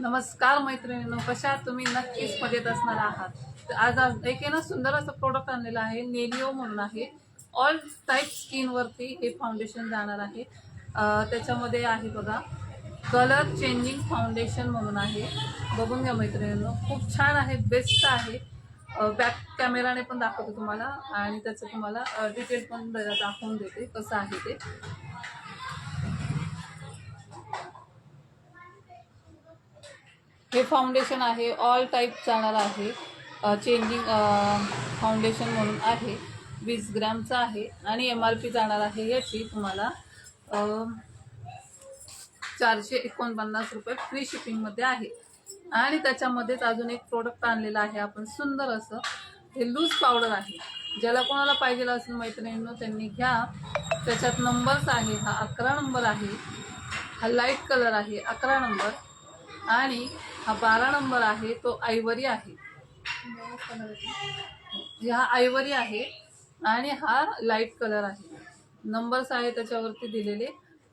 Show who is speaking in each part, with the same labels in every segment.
Speaker 1: नमस्कार मैत्रिणींनो कशा तुम्ही? नक्कीच मजेत असणार आहात. आज आज ना सुंदर असं प्रोडक्ट आणलेलं आहे नेलिओ म्हणून आहे. ऑल टाईप स्किनवरती हे फाउंडेशन जाणार आहे. त्याच्यामध्ये आहे बघा कलर चेंजिंग फाउंडेशन म्हणून आहे. बघून घ्या मैत्रिणींनो खूप छान आहे बेस्ट आहे. बॅक कॅमेराने पण दाखवते तुम्हाला आणि त्याचं तुम्हाला डिटेल पण दाखवून देते कसं आहे ते. हे फाउंडेशन आहे ऑल टाईप जाणार आहे. चेंजिंग फाउंडेशन म्हणून आहे. वीस ग्रॅमचं आहे आणि एम आर पी जाणार आहे याची तुम्हाला चारशे एकोणपन्नास रुपये फ्री शिपिंगमध्ये आहे. आणि त्याच्यामध्येच अजून एक प्रोडक्ट आणलेलं आहे आपण सुंदर असं. हे लूज पावडर आहे. ज्याला कोणाला पाहिजे असेल मैत्रिणींनो त्यांनी घ्या. त्याच्यात नंबर्स आहे हा अकरा नंबर आहे. हा लाइट कलर आहे अकरा नंबर आणि हा बारा नंबर आहे तो आयवरी आहे. हा आयवरी आहे आणि हा लाइट कलर आहे. नंबर्स आहे त्याच्यावरती दिलेले.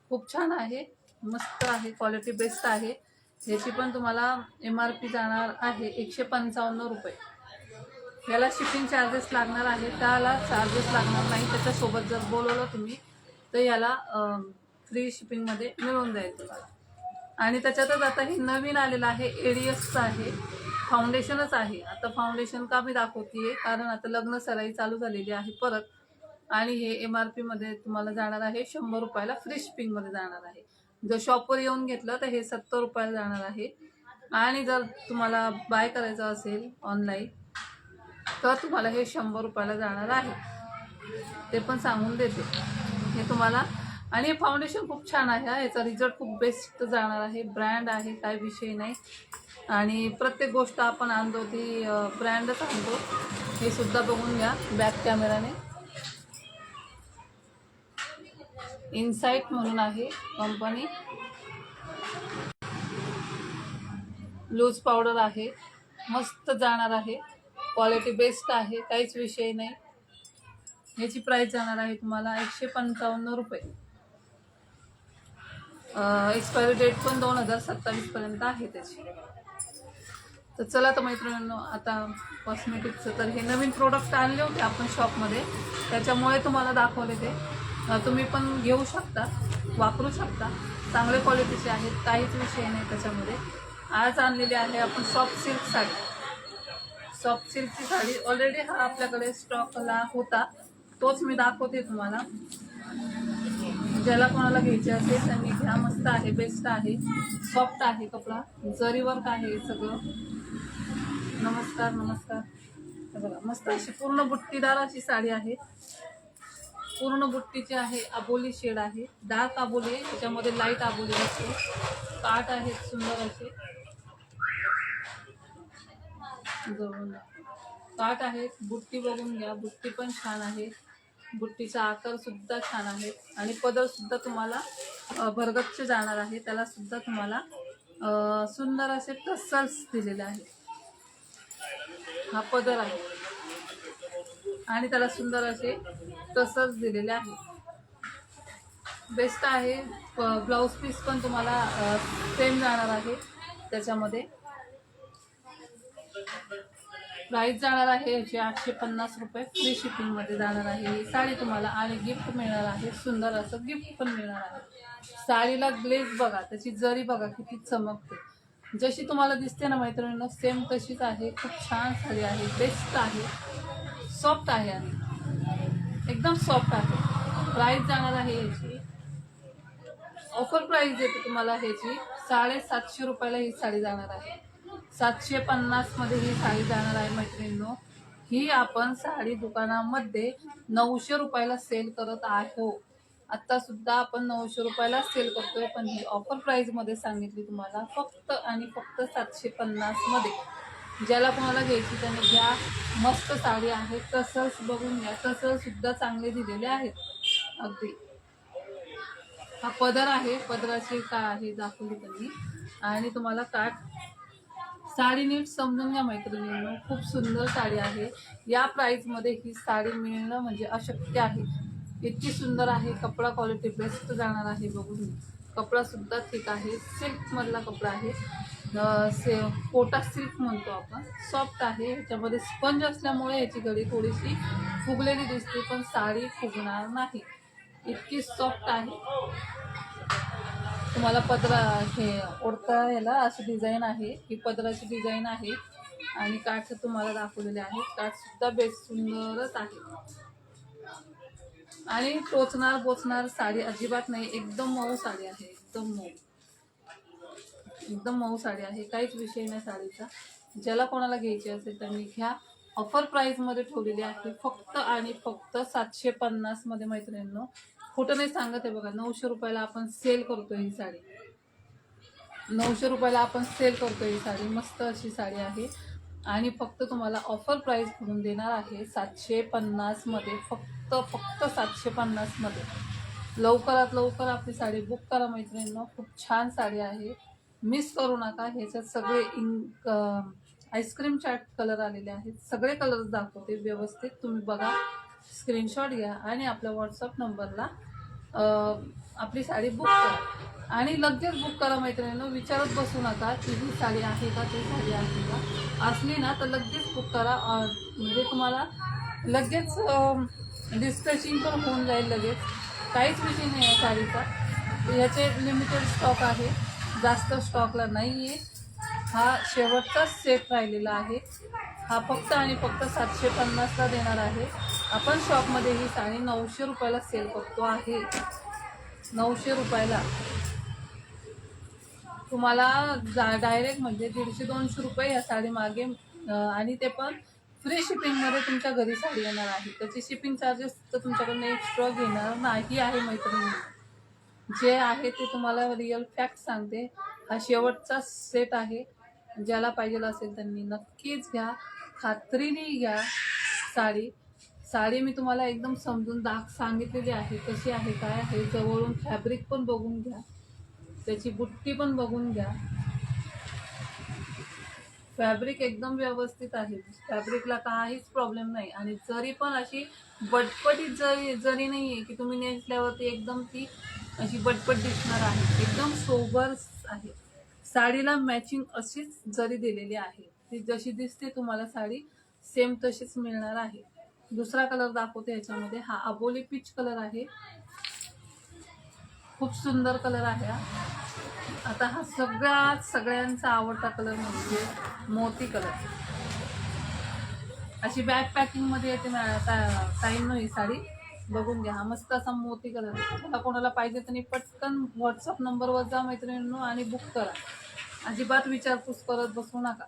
Speaker 1: खूप छान आहे. मस्त आहे. क्वालिटी बेस्ट आहे. ह्याची पण तुम्हाला एम आर पी जाणार आहे एकशे पंचावन्न रुपये. याला शिपिंग चार्जेस लागणार आहे त्याला चार्जेस लागणार नाही. त्याच्यासोबत जर बोलवलं तुम्ही तर याला फ्री शिपिंगमध्ये मिळून जाईल. तुम्हाला आणि त्याच्यातच आता हे नवीन आलेलं आहे एडीएसचं आहे. फाउंडेशनच आहे. आता फाउंडेशन का मी दाखवते कारण आता लग्न सराई चालू झालेली आहे परत. आणि हे एम आर पीमध्ये तुम्हाला जाणार आहे शंभर रुपयाला फ्री शिपिंगमध्ये जाणार आहे. जर शॉपवर येऊन घेतलं तर हे सत्तर रुपयाला जाणार आहे. आणि जर तुम्हाला बाय करायचं असेल ऑनलाईन तर तुम्हाला हे शंभर रुपयाला जाणार आहे. ते पण सांगून देते. हे तुम्हाला आणि हे फाउंडेशन खूप छान आहे याचा रिझल्ट खूप बेस्ट जाणार आहे. ब्रँड आहे काय विषय नाही. आणि प्रत्येक गोष्ट आपण आणतो ती ब्रँडच आणतो. हे सुद्धा बघून घ्या बॅक कॅमेराने इनसाईट म्हणून आहे कंपनी लूज पावडर आहे. मस्त जाणार आहे. क्वालिटी बेस्ट आहे काहीच विषय नाही. याची प्राइस जाणार आहे तुम्हाला एकशे पंचावन्न रुपये. एक्सपायरी डेट पण दोन हजार सत्तावीसपर्यंत आहे त्याची. तर चला तर मैत्रिणींनो आता कॉस्मेटिकचं तर हे नवीन प्रोडक्ट आणले होते आपण शॉपमध्ये त्याच्यामुळे तुम्हाला दाखवले ते. तुम्ही पण घेऊ शकता वापरू शकता. चांगल्या क्वालिटीचे आहेत काहीच विषय नाही त्याच्यामध्ये. आज आणलेली आहे आपण सॉफ्ट सिल्क साडी. सॉफ्ट सिल्कची साडी ऑलरेडी हा आपल्याकडे स्टॉकला होता. तोच मी दाखवते तुम्हाला. ज्याला कोणाला घ्यायचे असेल त्यांनी घ्या मस्त आहे बेस्ट आहे सॉफ्ट आहे कपडा जरी वर्क आहे सगळं. नमस्कार नमस्कार. बघा मस्त अशी पूर्ण बुट्टीदार अशी साडी आहे. पूर्ण बुट्टीची आहे आबोली शेड आहे. डार्क आबोली आहे त्याच्यामध्ये लाइट आबोली असते. काठ आहेत सुंदर असे. काट काठ आहेत बुट्टी बघून घ्या बुट्टी पण छान आहे. बुट्टीचा आकार सुद्धा छान आहे. आणि पदर सुद्धा तुम्हाला भरगच्च जाणार आहे. त्याला सुद्धा तुम्हाला सुंदर असे टसल्स दिलेले आहे हा पदर आहे. आणि त्याला सुंदर असे टसल्स दिलेले आहे बेस्ट आहे ब्लाऊज पीस पण तुम्हाला सेम जाणार आहे त्याच्यामध्ये. प्राईस जाणार आहे याची आठशे पन्नास रुपये. फ्री शिपिंगमध्ये जाणार आहे ही साडी तुम्हाला आणि गिफ्ट मिळणार आहे. सुंदर असं गिफ्ट पण मिळणार आहे. साडीला ग्लेज बघा त्याची जरी बघा किती चमकते. जशी तुम्हाला दिसते ना मैत्रिणींना सेम तशीच आहे. खूप छान साडी आहे. बेस्ट आहे. सॉफ्ट आहे आणि एकदम सॉफ्ट आहे. प्राईस जाणार आहे याची. ऑफर प्राईस देते तुम्हाला ह्याची. साडेसातशे रुपयाला ही साडी जाणार आहे. सातशे पन्नासमध्ये ही साडी जाणार आहे मैत्रिणींनो. ही आपण साडी दुकानामध्ये नऊशे रुपयाला सेल करत आहो आत्ता सुद्धा आपण नऊशे रुपयाला सेल करतोय पण ही ऑफर प्राईजमध्ये सांगितली तुम्हाला फक्त आणि फक्त सातशे पन्नासमध्ये ज्याला कोणाला घ्यायची त्याने घ्या. मस्त साडी आहे. तसंच बघून घ्या. तसं सुद्धा चांगले दिलेले आहेत. अगदी. हा पदर आहे. पदराची का आहे दाखवली त्यांनी. आणि तुम्हाला काठ साडी नीट समजून घ्या मैत्रिणींनो. खूप सुंदर साडी आहे. या प्राईजमध्ये ही साडी मिळणं म्हणजे अशक्य आहे. इतकी सुंदर आहे. कपडा क्वालिटी बेस्ट जाणार आहे बघून. कपडासुद्धा ठीक आहे. सिल्कमधला कपडा आहे. से कोटा सिल्क म्हणतो आपण. सॉफ्ट आहे. याच्यामध्ये स्पंज असल्यामुळे याची घडी थोडीशी फुगलेली दिसते पण साडी फुगणार नाही. इतकी सॉफ्ट आहे. तुम्हाला पदरा हे ओढता याला अशी डिझाईन आहे. ही पदराची डिझाईन आहे. आणि काठ तुम्हाला दाखवलेले आहे काठ सुद्धा बेस्ट सुंदरच आहे. आणि टोचणार बोचणार साडी अजिबात नाही. एकदम मऊ साडी आहे. एकदम मऊ. एकदम मऊ साडी आहे. काहीच विषय नाही साडीचा. ज्याला कोणाला घ्यायची असेल त्यांनी घ्या. ऑफर प्राईजमध्ये ठेवलेली आहे. फक्त आणि फक्त सातशे पन्नासमध्ये मैत्रिणींनो खोटं नाही सांगत आहे बघा. नऊशे रुपयाला आपण सेल करतो ही साडी. नऊशे रुपयाला आपण सेल करतो ही साडी. मस्त अशी साडी आहे. आणि फक्त तुम्हाला ऑफर प्राईस म्हणून देणार आहे सातशे पन्नासमध्ये फक्त फक्त सातशे पन्नासमध्ये लवकरात लवकर आपली साडी बुक करा मैत्रिणींना. खूप छान साडी आहे. मिस करू नका. ह्याच्यात सगळे इंक आईस्क्रीम चाट कलर आलेले आहेत. सगळे कलर्स दाखवते व्यवस्थित. तुम्ही बघा. स्क्रीनशॉट घ्या आणि आपल्या व्हॉट्सअप नंबरला आपली साडी बुक करा. आणि लगेच बुक करा मैत्रिणींनो विचारत बसू नका की ही साडी आहे का ती साडी आहे का. असली ना तर लगेच बुक करा. म्हणजे तुम्हाला लगेच डिस्पॅचिंग पण होऊन जाईल लगेच. काहीच विषय नाही आहे साडीचा. ह्याचे लिमिटेड स्टॉक आहे. जास्त स्टॉकला नाही आहे हा शेवटचाच सेट राहिलेला आहे. हा फक्त आणि फक्त सातशे पन्नासला देणार आहे. आपण शॉपमध्ये ही साडी नऊशे रुपयाला सेल करतो आहे. नऊशे रुपयाला. तुम्हाला जा डायरेक्ट म्हणजे दीडशे दोनशे रुपये या साडी मागे आणि ते पण फ्री शिपिंगमध्ये तुमच्या घरी साडी येणार आहे. त्याचे शिपिंग चार्जेस तर तुमच्याकडून एक्स्ट्रा घेणार नाही आहे मैत्रिणी. जे आहे ते तुम्हाला रिअल फॅक्ट सांगते. हा शेवटचा सेट आहे. ज्याला पाहिजे असेल त्यांनी नक्कीच घ्या. खात्रीने घ्या साडी. साडी मी तुम्हाला एकदम समजून दाख सांगितलेली आहे कशी आहे काय आहे जवळून फॅब्रिक पण बघून घ्या. त्याची बुट्टी पण बघून घ्या. फॅब्रिक एकदम व्यवस्थित आहे. फॅब्रिकला काहीच प्रॉब्लेम नाही. आणि जरी पण अशी बटपटीत जरी जरी नाही आहे की तुम्ही नेसल्यावरती एकदम ती अशी बटपट दिसणार आहे. एकदम सोबर आहे. साडीला मॅचिंग अशीच जरी दिलेली आहे ती जशी दिसते तुम्हाला साडी सेम तशीच मिळणार आहे. दुसरा कलर दाखवते याच्यामध्ये. हा अबोली पीच कलर आहे. खूप सुंदर कलर आहे हा. आता हा सगळ्यात सगळ्यांचा आवडता कलर म्हणजे मोती कलर अशी बॅग पॅकिंगमध्ये येते टाईम ही साडी. बघून घ्या हा मस्त असा मोती कलर मला कोणाला पाहिजे त्यांनी पटकन व्हॉट्सअप नंबरवर जा मैत्रिणींनो आणि बुक करा. अजिबात विचारपूस करत बसू नका.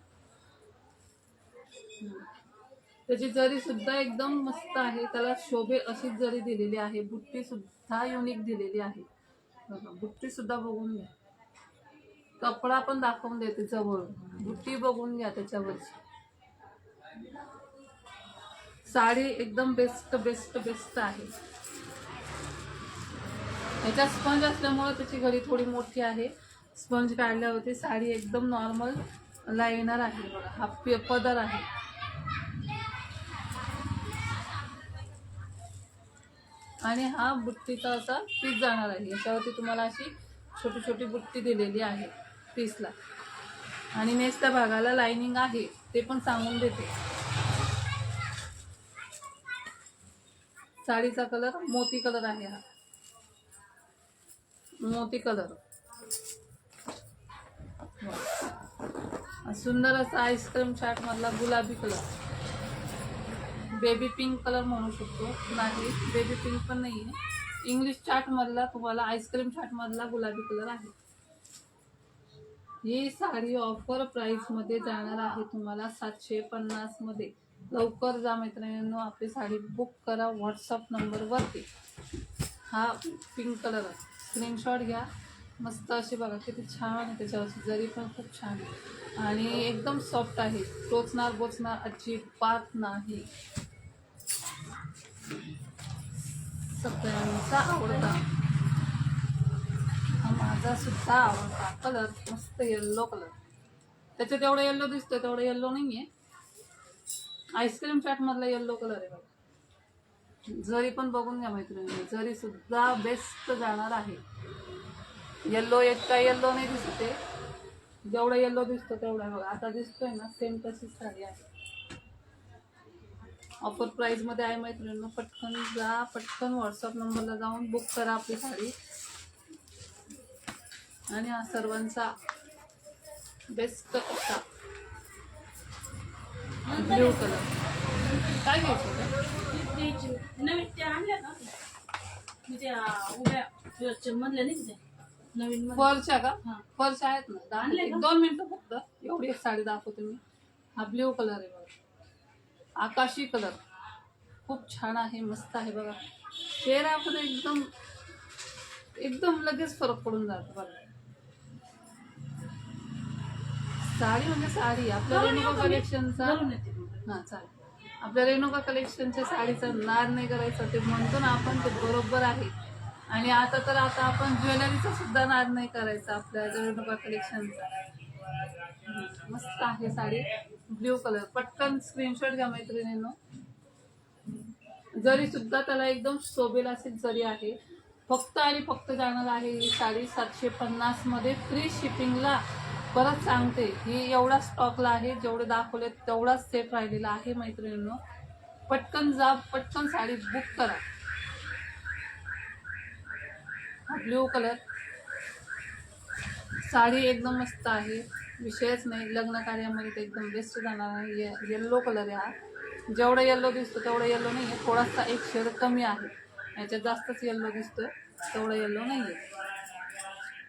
Speaker 1: त्याची जरी सुद्धा एकदम मस्त आहे. त्याला शोभे अशीच जरी दिलेली आहे बुट्टी सुद्धा युनिक दिलेली आहे. बघा, बुट्टी सुद्धा बघून घ्या. कपडा पण दाखवून देते जवळून बुट्टी बघून घ्या त्याच्यावरची. साडी एकदम बेस्ट बेस्ट बेस्ट आहे. याच्यात स्पंज असल्यामुळे त्याची घडी थोडी मोठी आहे. स्पंज काढल्यावरती साडी एकदम नॉर्मल ला येणार आहे. बघा हा पदर आहे. आणि हा बुट्टीचा असा पीस जाणार आहे. याच्यावरती तुम्हाला अशी छोटी छोटी बुट्टी दिलेली आहे पीसला. आणि नेसच्या भागाला लाइनिंग आहे ते पण सांगून देते. साडीचा कलर मोती कलर आहे हा. मोती कलर सुंदर असा आईस्क्रीम चाट मधला गुलाबी कलर बेबी पिंक कलर म्हणू शकतो. नाही बेबी पिंक पण नाही आहे इंग्लिश चाटमधला तुम्हाला आईस्क्रीम चाटमधला गुलाबी कलर आहे. ही साडी ऑफर प्राईसमध्ये जाणार आहे तुम्हाला सातशे पन्नासमध्ये लवकर जा मैत्रिणींनो आपली साडी बुक करा व्हॉट्सअप नंबरवरती हा पिंक कलर आहे. स्क्रीनशॉट घ्या. मस्त अशी बघा किती छान आहे त्याच्यावरची जरी पण खूप छान आहे. आणि एकदम सॉफ्ट आहे. टोचणार बोचणार अजिबात नाही. सगळ्यांचा आवडता. हा माझा सुद्धा आवडता. कलर मस्त येल्लो कलर त्याच्यात एवढा येल्लो दिसतोय तेवढा येल्लो नाही आहे आईस्क्रीम चाट मधला येल्लो कलर आहे बघा. जरी पण बघून घ्या मैत्रिणी जरी सुद्धा बेस्ट जाणार आहे. येल्लो इतका येल्लो नाही दिसते जेवढा येल्लो दिसतो तेवढा बघा. आता दिसतोय ना सेम तशीच साडी आहे. ऑफर प्राईसमध्ये आहे मैत्रिणींनो पटकन जा पटकन व्हॉट्सअप नंबरला जाऊन बुक करा आपली साडी आणि हा सर्वांचा बेस्ट असा ब्ल्यू कलर काय घ्यायचं.
Speaker 2: नवीन त्या आणल्या का मी त्या उभ्या फ्युअरच्या मधल्या नाही का त्या? नवीन.
Speaker 1: फरच्या का
Speaker 2: हा.
Speaker 1: फरच्या आहेत ना दाखवते.
Speaker 2: आणले का?
Speaker 1: एक दोन मिनिटं फक्त एवढी साडी दाखवते मी हा ब्ल्यू कलर आहे बघा आकाशी कलर. खूप छान आहे मस्त आहे बघा. चेहऱ्यामध्ये एकदम एकदम लगेच फरक पडून जातो बघा. साडी म्हणजे साडी. आपल्या रेणुका? कलेक्शनचा. हा चालेल. आपल्या रेणुका कलेक्शनच्या साडीचा नाद नाही करायचा. ते म्हणतो ना आपण ते बरोबर आहे. आणि आता तर आता आपण ज्वेलरीचा सुद्धा नाद नाही करायचा आपल्या रेणुका कलेक्शनचा. मस्त आहे साडी. Blue colour. पटकन स्क्रीनशॉट घ्या मैत्रिणींनो. जरी सुद्धा त्याला एकदम सोबेल असेल जरी आहे फक्त आणि फक्त जाणार आहे ही साडी सातशे पन्नासमध्ये फ्री शिपिंगला परत सांगते ही एवढा स्टॉकला आहे जेवढे दाखवले तेवढाच सेट राहिलेला आहे मैत्रिणींनो. पटकन जा पटकन साडी बुक करा. Blue colour. साडी एकदम मस्त आहे. विषयच नाही. लग्न कार्यामध्ये तर एकदम बेस्ट जाणार आहे. येल्लो कलर आहे हा. जेवढा येल्लो दिसतो तेवढा येल्लो नाही आहे थोडासा एक शेड कमी आहे. याच्यात जास्तच येल्लो दिसतोय. तेवढा येल्लो नाही आहे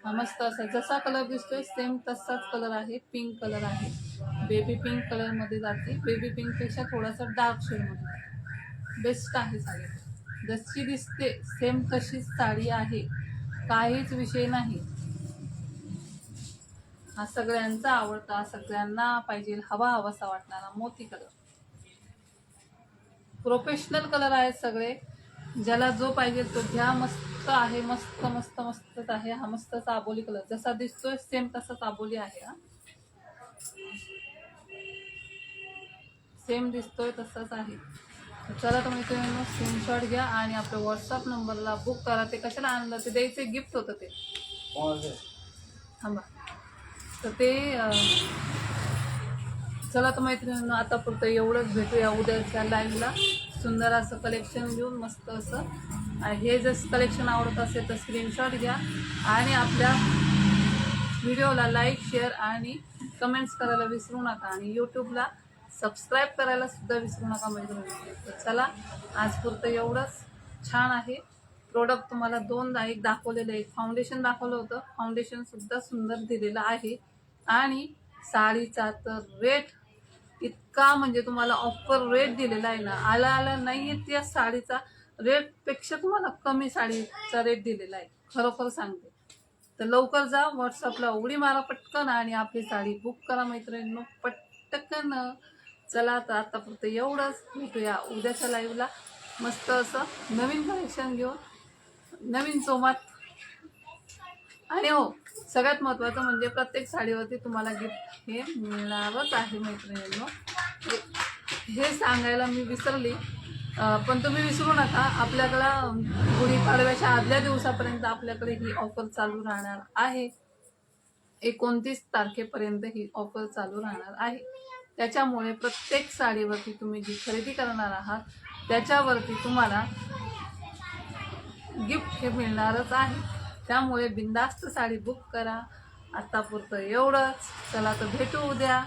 Speaker 1: हा मस्त असा जसा कलर दिसतोय सेम तसाच कलर आहे. पिंक कलर आहे. बेबी पिंक कलरमध्ये जाते. बेबी पिंकपेक्षा थोडासा डार्क शेडमध्ये बेस्ट आहे साडी. जशी दिसते सेम तशीच साडी आहे. काहीच विषय नाही. हा सगळ्यांचा आवडता सगळ्यांना पाहिजे हवा हवासा वाटणारा मोती कलर प्रोफेशनल कलर आहेत सगळे. ज्याला जो पाहिजे तो घ्या. मस्त आहे मस्त मस्त मस्तच आहे. हा मस्त आबोली कलर. जसा दिसतोय सेम तसाच आबोली आहे हा. सेम दिसतोय तसाच आहे. चला तर मित्रांनो स्क्रीनशॉट घ्या आणि आपल्या व्हॉट्सअप नंबरला बुक करा. ते कशाला आणलं? ते द्यायचं गिफ्ट होतं ते. थांबा. तर ते चला तर मैत्रिणींना आता पुरतं एवढंच भेटूया उद्याच्या लाईव्हला सुंदर असं कलेक्शन घेऊन मस्त असं. हे जर कलेक्शन आवडत असेल तर स्क्रीनशॉट घ्या. आणि आपल्या व्हिडिओला लाईक शेअर आणि कमेंट्स करायला विसरू नका. आणि यूट्यूबला सबस्क्राईब करायला सुद्धा विसरू नका मैत्रिणी. तर चला आज पुरतं एवढंच. छान आहे. प्रोडक्ट तुम्हाला दोनदा एक दाखवलेलं आहे. फाउंडेशन दाखवलं होतं. फाउंडेशनसुद्धा सुंदर दिलेलं आहे. आणि साडीचा तर रेट इतका म्हणजे तुम्हाला ऑफर रेट दिलेला आहे ना आला आला नाही आहे त्या साडीचा रेटपेक्षा तुम्हाला कमी साडीचा रेट दिलेला आहे. खरोखर सांगते. तर लवकर जा व्हॉट्सअपला उडी मारा पटकन आणि आपली साडी बुक करा मैत्रिणींनो पटकन. चला तर आतापुरतं एवढंच. भेटूया उद्याच्या लाईव्हला मस्त असं नवीन कलेक्शन घेऊन नवीन चोमात आणि हो सगळ्यात महत्त्वाचं म्हणजे प्रत्येक साडीवरती तुम्हाला गिफ्ट हे मिळणारच आहे मैत्रिणींनो. हे- सांगायला मी विसरली. पण तुम्ही विसरू नका. आपल्याकडं गुढीपाडव्याच्या आदल्या दिवसापर्यंत आपल्याकडे ही ऑफर चालू राहणार आहे. एकोणतीस तारखेपर्यंत ही ऑफर चालू राहणार आहे. त्याच्यामुळे प्रत्येक साडीवरती तुम्ही जी खरेदी करणार आहात त्याच्यावरती तुम्हाला गिफ्ट हे मिळणारच आहे. त्यामुळे बिंदास्त साडी बुक करा. आत्तापुरतं एवढंच चला तर भेटू उद्या.